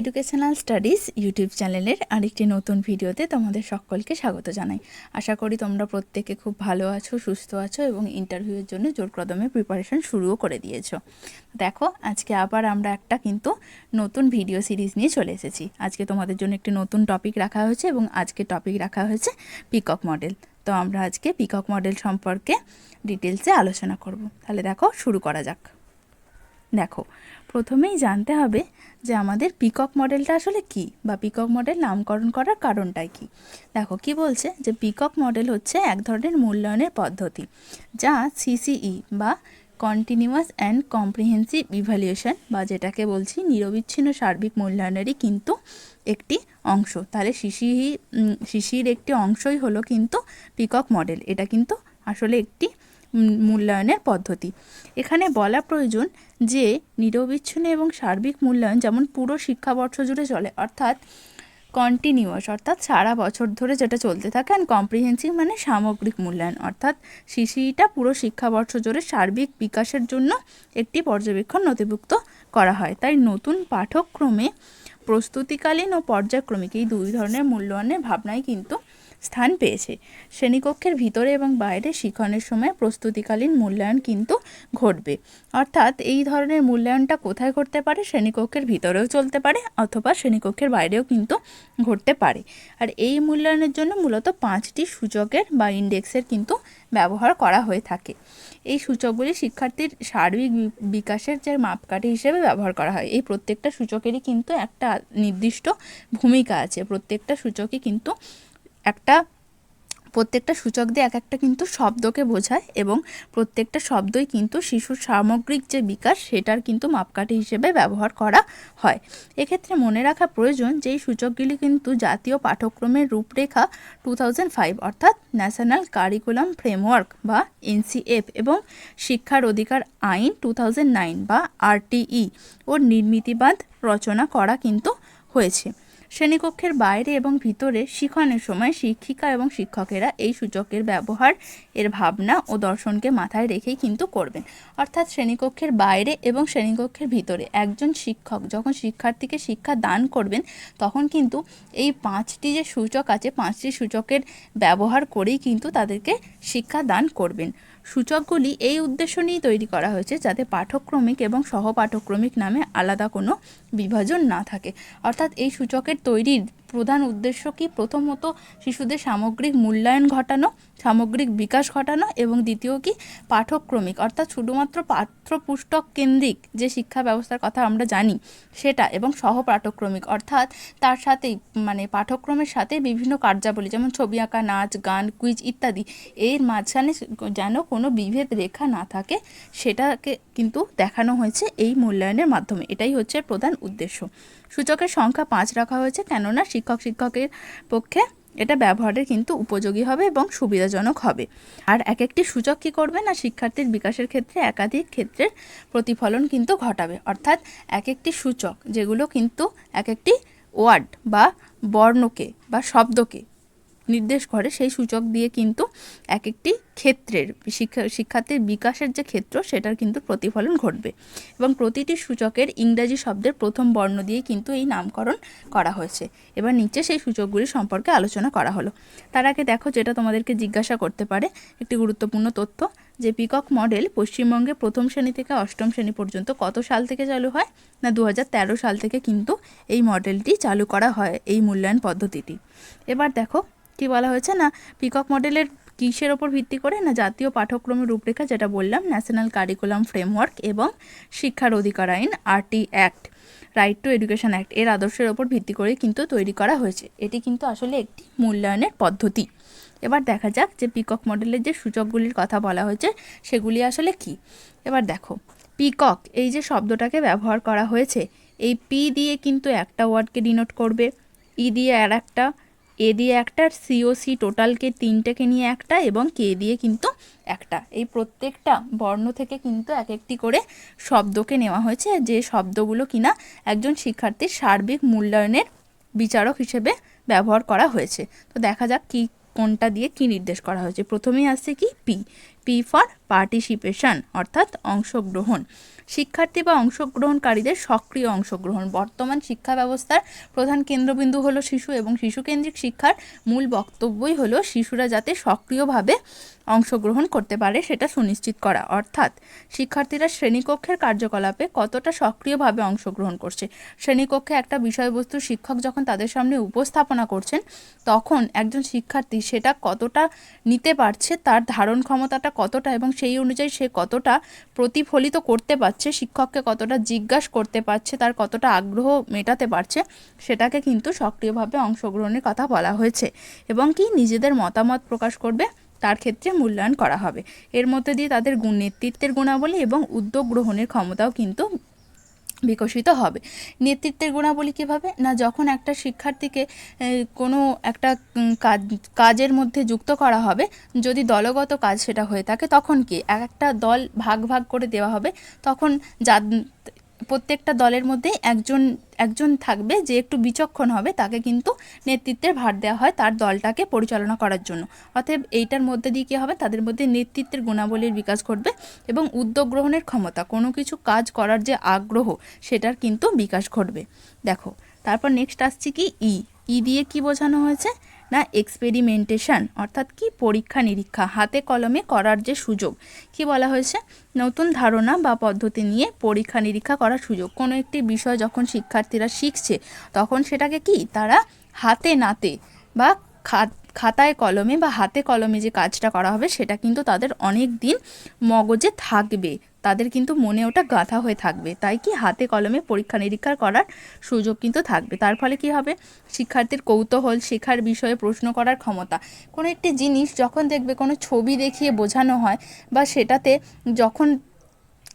Educational studies YouTube চ্যানেলের আরেকটি নতুন ভিডিওতে তোমাদের সকলকে স্বাগত জানাই। আশা করি তোমরা প্রত্যেকে খুব ভালো আছো, সুস্থ আছো এবং ইন্টারভিউয়ের জন্য জোর কদমে প্রিপারেশন শুরুও করে দিয়েছ। দেখো, আজকে আবার আমরা একটা কিন্তু নতুন ভিডিও সিরিজ নিয়ে চলে এসেছি। আজকে তোমাদের জন্য একটি নতুন টপিক রাখা হয়েছে এবং আজকে টপিক রাখা হয়েছে পিকক মডেল তো আমরা আজকে পিকক মডেল সম্পর্কে ডিটেলসে আলোচনা করব। তাহলে দেখো, শুরু করা যাক। দেখো, প্রথমেই জানতে হবে যে আমাদের পিকক মডেলটা আসলে কি বা পিকক মডেল নামকরণ করার কারণটাই কি। দেখো, কি বলছে? যে পিকক মডেল হচ্ছে এক ধরনের মূল্যায়নের পদ্ধতি যা সিসিই বা কন্টিনিউয়াস অ্যান্ড কম্প্রিহেন্সিভ ইভ্যালুয়েশন বা যেটাকে বলছি নিরবিচ্ছিন্ন সার্বিক মূল্যায়নেরই কিন্তু একটি অংশ। তাহলে শিশি শিশির একটি অংশই হলো কিন্তু পিকক মডেল। এটা কিন্তু আসলে একটি মূল্যায়নের পদ্ধতি। এখানে বলা প্রয়োজন যে, নিরবিচ্ছিন্ন এবং সার্বিক মূল্যায়ন যেমন পুরো শিক্ষাবর্ষ জুড়ে চলে, অর্থাৎ কন্টিনিউয়াস অর্থাৎ সারা বছর ধরে যেটা চলতে থাকে অ্যান্ড কম্প্রিহেন্সিভ মানে সামগ্রিক মূল্যায়ন, অর্থাৎ সিসিটা পুরো শিক্ষাবর্ষ জুড়ে সার্বিক বিকাশের জন্য একটি পর্যবেক্ষণ নথিভুক্ত করা হয়। তাই নতুন পাঠ্যক্রমে প্রস্তুতিকালীন ও পর্যায়ক্রমিক এই দুই ধরনের মূল্যায়নের ভাবনাই কিন্তু স্থান পেয়েছে। শ্রেণীকক্ষের ভিতরে এবং বাইরে শিক্ষণের সময় প্রস্তুতিকালীন মূল্যায়ন কিন্তু ঘটবে। অর্থাৎ এই ধরনের মূল্যায়নটা কোথায় ঘটতে পারে? শ্রেণীকক্ষের ভিতরেও চলতে পারে অথবা শ্রেণীকক্ষের বাইরেও কিন্তু ঘটতে পারে। আর এই মূল্যায়নের জন্য মূলত পাঁচটি সূচকের বা ইন্ডেক্সের কিন্তু ব্যবহার করা হয়ে থাকে। এই সূচকগুলি শিক্ষার্থীর সার্বিক বিকাশের যে মাপকাঠি হিসেবে ব্যবহার করা হয়, এই প্রত্যেকটা সূচকেরই কিন্তু একটা নির্দিষ্ট ভূমিকা আছে। প্রত্যেকটা সূচকই কিন্তু একটা, প্রত্যেকটা সূচক দিয়ে এক একটা কিন্তু শব্দকে বোঝায় এবং প্রত্যেকটা শব্দই কিন্তু শিশুর সামগ্রিক যে বিকাশ সেটার কিন্তু মাপকাঠি হিসেবে ব্যবহার করা হয়। এক্ষেত্রে মনে রাখা প্রয়োজন যে এই সূচকগুলি কিন্তু জাতীয় পাঠ্যক্রমের রূপরেখা টু অর্থাৎ ন্যাশনাল কারিকুলাম ফ্রেমওয়ার্ক বা এনসিএফ এবং শিক্ষার অধিকার আইন টু বা আরটিই ও নির্মিতিবাদ রচনা করা কিন্তু হয়েছে। শ্রেণীকক্ষের বাইরে এবং ভিতরে শিখনের সময় শিক্ষিকা এবং শিক্ষকেরা এই সূচকের ব্যবহার, এর ভাবনা ও দর্শনকে মাথায় রেখেই কিন্তু করবেন। অর্থাৎ শ্রেণীকক্ষের বাইরে এবং শ্রেণীকক্ষের ভিতরে একজন শিক্ষক যখন শিক্ষার্থীকে শিক্ষা দান করবেন, তখন কিন্তু এই পাঁচটি যে সূচক আছে, পাঁচটি সূচকের ব্যবহার করেই কিন্তু তাদেরকে শিক্ষা দান করবেন। সূচকগুলি এই উদ্দেশ্য নিয়েই তৈরি করা হয়েছে যাতে পাঠক্রমিক এবং সহপাঠক্রমিক নামে আলাদা কোনো বিভাজন না থাকে। অর্থাৎ এই সূচকের তৈরির প্রধান উদ্দেশ্য কি? প্রথমত, শিশুদের সামগ্রিক মূল্যায়ন ঘটানো, সামগ্রিক বিকাশ ঘটানো এবং দ্বিতীয় কি? পাঠ্যক্রমিক অর্থাৎ শুধুমাত্র পাঠ্যপুস্তক কেন্দ্রিক যে শিক্ষা ব্যবস্থার কথা আমরা জানি, সেটা এবং সহপাঠক্রমিক অর্থাৎ তার সাথেই মানে পাঠ্যক্রমের সাথে বিভিন্ন কার্যাবলী, যেমন ছবি আঁকা, নাচ, গান, কুইজ ইত্যাদি, এর মাঝখানে যেন কোনো বিভেদ রেখা না থাকে, সেটাকে কিন্তু দেখানো হয়েছে এই মূল্যায়নের মাধ্যমে। এটাই হচ্ছে প্রধান উদ্দেশ্য। সূচকের সংখ্যা পাঁচ রাখা হয়েছে কেননা শিক্ষক শিক্ষকের পক্ষে এটা ব্যবহারের কিন্তু উপযোগী হবে এবং সুবিধাজনক হবে। আর এক একটি সূচক কী করবে না শিক্ষার্থীর বিকাশের ক্ষেত্রে একাধিক ক্ষেত্রের প্রতিফলন কিন্তু ঘটাবে। অর্থাৎ এক একটি সূচক যেগুলো কিন্তু এক একটি ওয়ার্ড বা বর্ণকে বা শব্দকে নির্দেশ করে, সেই সূচক দিয়ে কিন্তু এক একটি ক্ষেত্রের শিক্ষা, শিক্ষার্থীর বিকাশের যে ক্ষেত্র, সেটার কিন্তু প্রতিফলন ঘটবে। এবং প্রতিটি সূচকের ইংরাজি শব্দের প্রথম বর্ণ দিয়ে কিন্তু এই নামকরণ করা হয়েছে। এবার নিচে সেই সূচকগুলি সম্পর্কে আলোচনা করা হলো। তার আগে দেখো যেটা তোমাদেরকে জিজ্ঞাসা করতে পারে। একটি গুরুত্বপূর্ণ তথ্য, যে পিকক মডেল পশ্চিমবঙ্গে প্রথম শ্রেণি থেকে অষ্টম শ্রেণি পর্যন্ত কত সাল থেকে চালু হয়? না দু হাজার তেরো সাল থেকে কিন্তু এই মডেলটি চালু করা হয়, এই মূল্যায়ন পদ্ধতিটি। এবার দেখো কি বলা হয়েছে না পিকক মডেলের কিসের ওপর ভিত্তি করে না জাতীয় পাঠ্যক্রমের রূপরেখা যেটা বললাম ন্যাশনাল কারিকুলাম ফ্রেমওয়ার্ক এবং শিক্ষার অধিকার আইন RT act right to education act এর আদর্শের ওপর ভিত্তি করে কিন্তু তৈরি করা হয়েছে। এটি কিন্তু আসলে একটি মূল্যায়নের পদ্ধতি। এবার দেখা যাক যে পিকক মডেলের যে সূচকগুলির কথা বলা হয়েছে, সেগুলি আসলে কি? এবার দেখো পিকক এই যে শব্দটাকে ব্যবহার করা হয়েছে, এই পি দিয়ে কিন্তু একটা ওয়ার্ডকে ডিনোট করবে ই দিয়ে আর একটা এ দিয়ে একটা সিওসি টোটালকে তিনটেকে নিয়ে একটা এবং কে দিয়ে কিন্তু একটা। এই প্রত্যেকটা বর্ণ থেকে কিন্তু এক একটি করে শব্দকে নেওয়া হয়েছে। যে শব্দগুলো কিনা একজন শিক্ষার্থীর সার্বিক মূল্যায়নের বিচারক হিসেবে ব্যবহার করা হয়েছে। তো দেখা যাক কি, কোনটা দিয়ে কি নির্দেশ করা হয়েছে। প্রথমেই আসছে কি? পি। পি ফর পার্টিসিপেশন অর্থাৎ অংশগ্রহণ। শিক্ষার্থী বা অংশগ্রহণকারীদের সক্রিয় অংশগ্রহণ। বর্তমান শিক্ষা ব্যবস্থার প্রধান কেন্দ্রবিন্দু হলো শিশু এবং শিশুকেন্দ্রিক শিক্ষার মূল বক্তব্যই হলো শিশুরা যাতে সক্রিয়ভাবে অংশগ্রহণ করতে পারে সেটা সুনিশ্চিত করা। অর্থাৎ শিক্ষার্থীরা শ্রেণীকক্ষের কার্যকলাপে কতটা সক্রিয়ভাবে অংশগ্রহণ করছে। শ্রেণীকক্ষে একটা বিষয়বস্তু শিক্ষক যখন তাদের সামনে উপস্থাপনা করছেন, তখন একজন শিক্ষার্থী সেটা কতটা নিতে পারছে তার ধারণ ক্ষমতাটা কতটা এবং সেই অনুযায়ী সে কতটা প্রতিফলিত করতে পারছে, শিক্ষককে কতটা জিজ্ঞাসা করতে পারছে, তার কতটা আগ্রহ মেটাতে পারছে, সেটাকে কিন্তু সক্রিয়ভাবে অংশগ্রহণের কথা বলা হয়েছে। এবং কি নিজেদের মতামত প্রকাশ করবে, তার ক্ষেত্রে মূল্যায়ন করা হবে। এর মধ্যে দিয়ে তাদের গুণ নেতৃত্বের গুণাবলী এবং উদ্যোগ গ্রহণের ক্ষমতাও কিন্তু বিকশিত হবে। নেতৃত্বের গুণাবলী কীভাবে? না যখন একটা শিক্ষার্থীকে কোনো একটা কাজ, কাজের মধ্যে যুক্ত করা হবে, যদি দলগত কাজ সেটা হয়ে থাকে, তখন কি? এক একটা দল ভাগ ভাগ করে দেওয়া হবে, তখন যা প্রত্যেকটা দলের মধ্যে একজন একজন থাকবে যে একটু বিচক্ষণ হবে, তাকে কিন্তু নেতৃত্বের ভার দেওয়া হয় তার দলটাকে পরিচালনা করার জন্য। অতএব এইটার মধ্যে দিয়ে কী হবে? তাদের মধ্যে নেতৃত্বের গুণাবলীর বিকাশ ঘটবে এবং উদ্যোগ গ্রহণের ক্ষমতা, কোনো কিছু কাজ করার যে আগ্রহ, সেটার কিন্তু বিকাশ ঘটবে। দেখো, তারপর নেক্সট আসছে কি? ই। ই দিয়ে কি বোঝানো হয়েছে? না এক্সপেরিমেন্টেশন অর্থাৎ কি পরীক্ষা নিরীক্ষা, হাতে কলমে করার যে সুযোগ, কি বলা হয়েছে? নতুন ধারণা বা পদ্ধতি নিয়ে পরীক্ষা নিরীক্ষা করার সুযোগ। কোনো একটি বিষয় যখন শিক্ষার্থীরা শিখছে, তখন সেটাকে কি? তারা হাতে নাতে বা খাত, খাতায় কলমে বা হাতে কলমে যে কাজটা করা হবে, সেটা কিন্তু তাদের অনেক দিন মগজে থাকবে। তাদের কিন্তু মনে ওটা গাঁথা হয়ে থাকবে। তাই কি হাতে কলমে পরীক্ষা নিরীক্ষা করার সুযোগ কিন্তু থাকবে। তার ফলে কি হবে? শিক্ষার্থীর কৌতূহল, শেখার বিষয়ে প্রশ্ন করার ক্ষমতা। কোনো একটি জিনিস যখন দেখবে, কোনো ছবি দেখিয়ে বোঝানো হয় বা সেটাতে যখন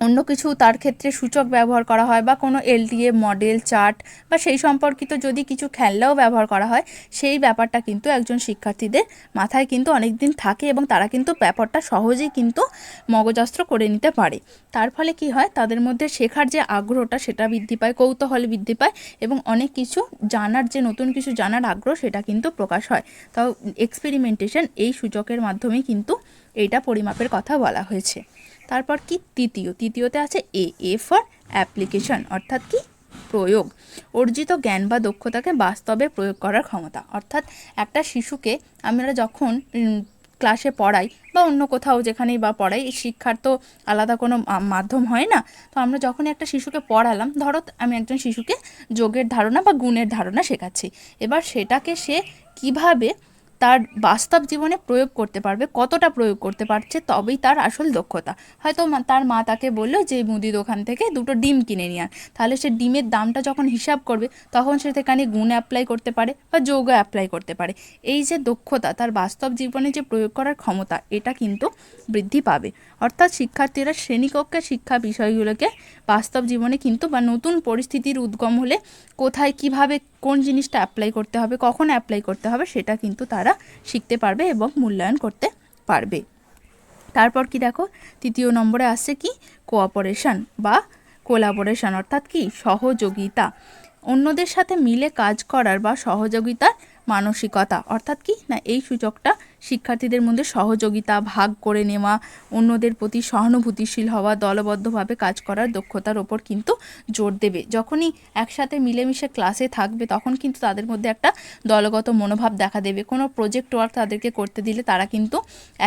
অন্য কিছু তার ক্ষেত্রে সূচক ব্যবহার করা হয় বা কোনো এলটিএ মডেল, চার্ট বা সেই সম্পর্কিত যদি কিছু খেলনাও ব্যবহার করা হয়, সেই ব্যাপারটা কিন্তু একজন শিক্ষার্থীদের মাথায় কিন্তু অনেক দিন থাকে এবং তারা কিন্তু ব্যাপারটা সহজেই কিন্তু মগজস্ত্র করে নিতে পারে। তার ফলে কি হয়, তাদের মধ্যে শেখার যে আগ্রহটা সেটা বৃদ্ধি পায়, কৌতূহল বৃদ্ধি পায় এবং অনেক কিছু জানার যে নতুন কিছু জানার আগ্রহ সেটা কিন্তু প্রকাশ হয়। তাও এক্সপেরিমেন্টেশন এই সূচকের মাধ্যমে কিন্তু এইটা পরিমাপের কথা বলা হয়েছে। তারপর কি? তৃতীয়। তৃতীয়তে আছে এ এ ফর অ্যাপ্লিকেশন অর্থাৎ কি? প্রয়োগ। অর্জিত জ্ঞান বা দক্ষতাকে বাস্তবে প্রয়োগ করার ক্ষমতা। অর্থাৎ একটা শিশুকে আমরা যখন ক্লাসে পড়াই বা অন্য কোথাও যেখানেই বা পড়াই শিক্ষার তো আলাদা কোনো মাধ্যম হয় না। তো আমরা যখন একটা শিশুকে পড়ালাম, ধরো আমি একজন শিশুকে যোগের ধারণা বা গুণের ধারণা শেখাচ্ছি। এবার সেটাকে সে কীভাবে তার বাস্তব জীবনে প্রয়োগ করতে পারবে, কতটা প্রয়োগ করতে পারছে তবেই তার আসল দক্ষতা। হয়তো তার মা তাকে বলল যে, মুদি দোকান থেকে দুটো ডিম কিনে নিয়ে তাহলে সে ডিমের দামটা যখন হিসাব করবে, তখন সে সেখানে গুণ অ্যাপ্লাই করতে পারে বা যৌগ অ্যাপ্লাই করতে পারে। এই যে দক্ষতা, তার বাস্তব জীবনে যে প্রয়োগ করার ক্ষমতা, এটা কিন্তু বৃদ্ধি পাবে। অর্থাৎ শিক্ষার্থীরা শ্রেণীকক্ষে শিক্ষা বিষয়গুলোকে বাস্তব জীবনে কিন্তু বা নতুন পরিস্থিতির উদ্গম হলে কোথায় কীভাবে কোন জিনিসটা অ্যাপ্লাই করতে হবে, কখন অ্যাপ্লাই করতে হবে সেটা কিন্তু তারা শিখতে পারবে এবং মূল্যায়ন করতে পারবে। তারপর কি দেখো, তৃতীয় নম্বরে আসছে কি? কোঅপারেশন বা কোলাবোরেশন অর্থাৎ কি? সহযোগিতা। অন্যদের সাথে মিলে কাজ করার বা সহযোগিতার মানসিকতা। অর্থাৎ কি? না, এই সূচকটা শিক্ষার্থীদের মধ্যে সহযোগিতা, ভাগ করে নেওয়া, অন্যদের প্রতি সহানুভূতিশীল হওয়া, দলবদ্ধভাবে কাজ করার দক্ষতার ওপর কিন্তু জোর দেবে। যখনই একসাথে মিলেমিশে ক্লাসে থাকবে, তখন কিন্তু তাদের মধ্যে একটা দলগত মনোভাব দেখা দেবে। কোনো প্রজেক্ট ওয়ার্ক তাদেরকে করতে দিলে তারা কিন্তু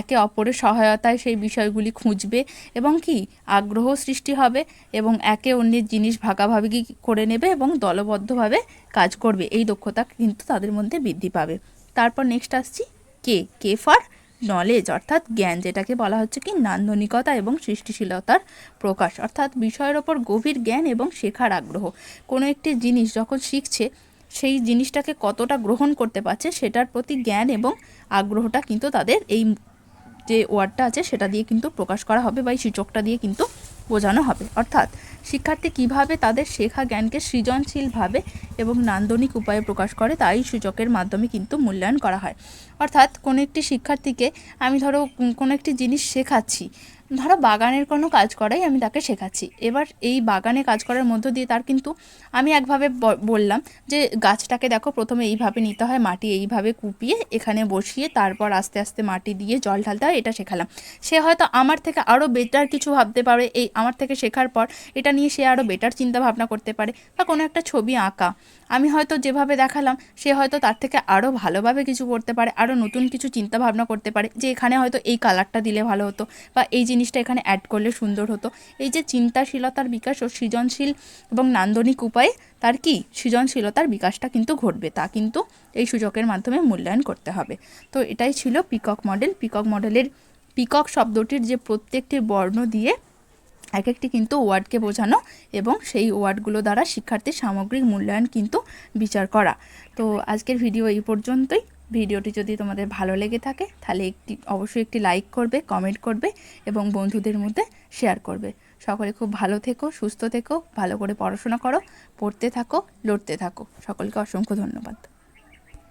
একে অপরের সহায়তায় সেই বিষয়গুলি খুঁজবে এবং কি আগ্রহ সৃষ্টি হবে এবং একে অন্যের জিনিস ভাগাভাগি করে নেবে এবং দলবদ্ধভাবে কাজ করবে। এই দক্ষতা কিন্তু তাদের মধ্যে বৃদ্ধি পাবে। তারপর নেক্সট আসছি। কে কে ফর নলেজ অর্থাৎ জ্ঞান, যেটাকে বলা হচ্ছে কি নান্দনিকতা এবং সৃষ্টিশীলতার প্রকাশ, অর্থাৎ বিষয়ের ওপর গভীর জ্ঞান এবং শেখার আগ্রহ। কোনো একটি জিনিস যখন শিখছে, সেই জিনিসটাকে কতটা গ্রহণ করতে পারছে, সেটার প্রতি জ্ঞান এবং আগ্রহটা কিন্তু তাদের এই যে ওয়ার্ডটা আছে, সেটা দিয়ে কিন্তু প্রকাশ করা হবে বা এই সূচকটা দিয়ে কিন্তু বোঝানো হবে। অর্থাৎ শিক্ষার্থী কীভাবে তাদের শেখা জ্ঞানকে সৃজনশীলভাবে এবং নান্দনিক উপায়ে প্রকাশ করে তাই সূচকের মাধ্যমে কিন্তু মূল্যায়ন করা হয়। অর্থাৎ কোনো একটি শিক্ষার্থীকে আমি ধরো কোনো একটি জিনিস শেখাচ্ছি, ধরো বাগানের কোনো কাজ করাই আমি তাকে শেখাচ্ছি। এবার এই বাগানে কাজ করার মধ্য দিয়ে তার কিন্তু আমি একভাবে বললাম যে গাছটাকে দেখো প্রথমে এইভাবে নিতে হয়, মাটি এইভাবে কুপিয়ে এখানে বসিয়ে তারপর আস্তে আস্তে মাটি দিয়ে জল ঢালতে হয়, এটা শেখালাম। সে হয়তো আমার থেকে আরও বেটার কিছু ভাবতে পারে, এই আমার থেকে শেখার পর এটা নিয়ে সে আরও বেটার চিন্তা ভাবনা করতে পারে বা কোনো একটা ছবি আঁকা। আমি হয়তো যেভাবে দেখালাম, সে হয়তো তার থেকে আরও ভালোভাবে কিছু করতে পারে আরও নতুন কিছু চিন্তা ভাবনা করতে পারে, যে এখানে হয়তো এই কালারটা দিলে ভালো হতো বা এই জিনিসটা এখানে অ্যাড করলে সুন্দর হতো। এই যে চিন্তাশীলতার বিকাশ ও সৃজনশীল এবং নান্দনিক উপায়ে তার কি? সৃজনশীলতার বিকাশটা কিন্তু ঘটবে, তা কিন্তু এই সুযোগের মাধ্যমে মূল্যায়ন করতে হবে। তো এটাই ছিল পিকক মডেল পিকক মডেলের পিকক শব্দটির যে প্রত্যেকটি বর্ণ দিয়ে এক একটি কিন্তু ওয়ার্ডকে বোঝানো এবং সেই ওয়ার্ডগুলো দ্বারা শিক্ষার্থীর সামগ্রিক মূল্যায়ন কিন্তু বিচার করা। তো আজকের ভিডিও এই পর্যন্তই। ভিডিওটি যদি তোমাদের ভালো লেগে থাকে, তাহলে একটি, অবশ্যই একটি লাইক করবে, কমেন্ট করবে এবং বন্ধুদের মধ্যে শেয়ার করবে। সকলে খুব ভালো থেকো, সুস্থ থেকো, ভালো করে পড়াশোনা করো, পড়তে থাকো, লড়তে থাকো। সকলকে অসংখ্য ধন্যবাদ।